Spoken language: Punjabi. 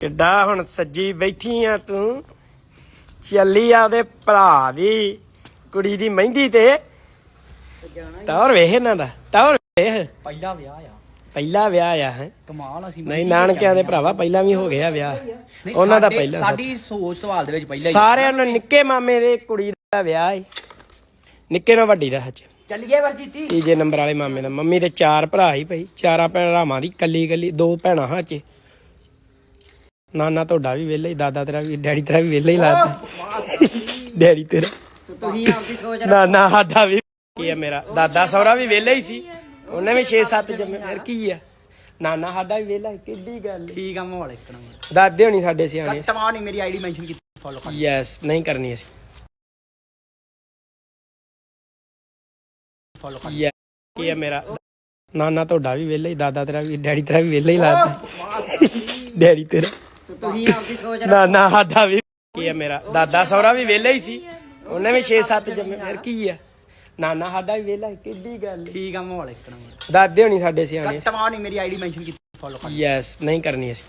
ਕਿੱਡਾ ਹੁਣ ਸੱਜੀ ਬੈਠੀ ਆ ਤੂੰ। ਚੱਲੀ ਆ ਉਹਦੇ ਭਰਾ ਦੀ ਕੁੜੀ ਦੀ ਮਹਿੰਦੀ ਤੇ। ਟੌਰ ਵੇਖ ਇਹਨਾਂ ਦਾ ਟੌਰ ਵੇਖ। ਪਹਿਲਾ ਵਿਆਹ ਆ। ਪਹਿਲਾ ਵਿਆਹ ਆ ਹੈ। ਕਮਾਲ ਅਸੀਂ ਨਹੀਂ ਨਾਨਕਿਆਂ ਦੇ ਭਰਾਵਾ ਪਹਿਲਾਂ ਵੀ ਹੋ ਗਿਆ ਵਿਆਹ। ਉਹਨਾਂ ਦਾ ਪਹਿਲਾਂ ਸਾਡੀ ਸੋਚ ਸਵਾਲ ਦੇ ਵਿੱਚ ਪਹਿਲਾ ਹੀ ਸਾਰਿਆਂ ਨੂੰ ਨਿੱਕੇ ਮਾਮੇ ਦੇ ਕੁੜੀ ਦਾ ਵਿਆਹ ਏ। ਨਿੱਕੇ ਨਾਲ ਵੱਡੀ ਦਾ ਹੱਜ ਚੱਲ ਗਿਆ ਵਰਜੀਤੀ ਤੀਜੇ ਨੰਬਰ ਵਾਲੇ ਮਾਮੇ ਦਾ। ਮੰਮੀ ਦੇ ਚਾਰ ਭਰਾ ਹੀ ਭਾਈ ਚਾਰਾਂ ਭਰਾਵਾਂ ਦੀ ਕੱਲੀ ਕੱਲੀ ਦੋ ਭੈਣਾਂ ਹਾਂ ਚ ਨਾਨਾ ਤੁਹਾਡਾ ਵੀ ਵਿਹਲਾ ਹੀ ਦਾਦਾ ਤੇਰਾ ਵੀ ਡੈਡੀ ਤੇਰਾ ਵੀ ਵਿਹਲਾ ਹੀ ਲੱਗਦਾ ਡੈਡੀ ਤੇਰਾ। ਤੁਸੀਂ ਆਪਦੀ ਸੋਚ ਨਾਨਾ ਸਾਡਾ ਵੀ ਕੀ ਆ ਮੇਰਾ? ਦਾਦਾ ਸਹੁਰਾ ਵੀ ਵਿਹਲਾ ਹੀ ਸੀ। ਉਹਨੇ ਵੀ 6-7 ਜੰਮੇ ਫਿਰ ਕੀ ਆ? ਨਾਨਾ ਸਾਡਾ ਵੀ ਵਿਹਲਾ ਕਿੱਡੀ ਗੱਲ। ਠੀਕ ਆ ਮਾਹੌਲ ਇੱਕ ਨੰਬਰ। ਦਾਦੇ ਹੋਣੀ ਸਾਡੇ ਸਿਆਣੇ ਕਟਵਾ ਨਹੀਂ ਮੇਰੀ ਆਈਡੀ ਮੈਂਸ਼ਨ ਕੀਤੀ ਫੋਲੋ ਕਰ ਯੈਸ ਨਹੀਂ ਕਰਨੀ ਅਸੀਂ। ਫੋਲੋ ਕਰ ਯਾ ਕੀ ਆ ਮੇਰਾ? ਨਾਨਾ ਤੁਹਾਡਾ ਵੀ ਵਿਹਲਾ ਹੀ ਦਾਦਾ ਤੇਰਾ ਵੀ ਡੈਡੀ ਤੇਰਾ ਵੀ ਵਿਹਲਾ ਹੀ ਲੱਗਦਾ ਡੈਡੀ ਤੇਰਾ ਤੁਸੀਂ ਆਪਦੀ ਸੋਚ ਨਾਨਾ ਸਾਡਾ ਵੀ ਕੀ ਆ ਮੇਰਾ? ਦਾਦਾ ਸਹੁਰਾ ਵੀ ਵਿਹਲਾ ਹੀ ਸੀ। ਉਹਨੇ ਵੀ 6-7 ਜੰਮੇ ਫਿਰ ਕੀ ਆ? ਨਾਨਾ ਸਾਡਾ ਵੀ ਵਿਹਲਾ ਕਿੱਡੀ ਗੱਲ। ਠੀਕ ਆ ਮਾਹੌਲ ਇੱਕ ਨੰਬਰ। ਦਾਦੇ ਹੋਣੀ ਸਾਡੇ ਸਿਆਣੇ ਕਟਵਾ ਨਹੀਂ ਮੇਰੀ ਆਈਡੀ ਮੈਂਸ਼ਨ ਕੀਤੀ ਫੋਲੋ ਕਰ। ਯੈਸ ਨਹੀਂ ਕਰਨੀ ਅਸੀਂ।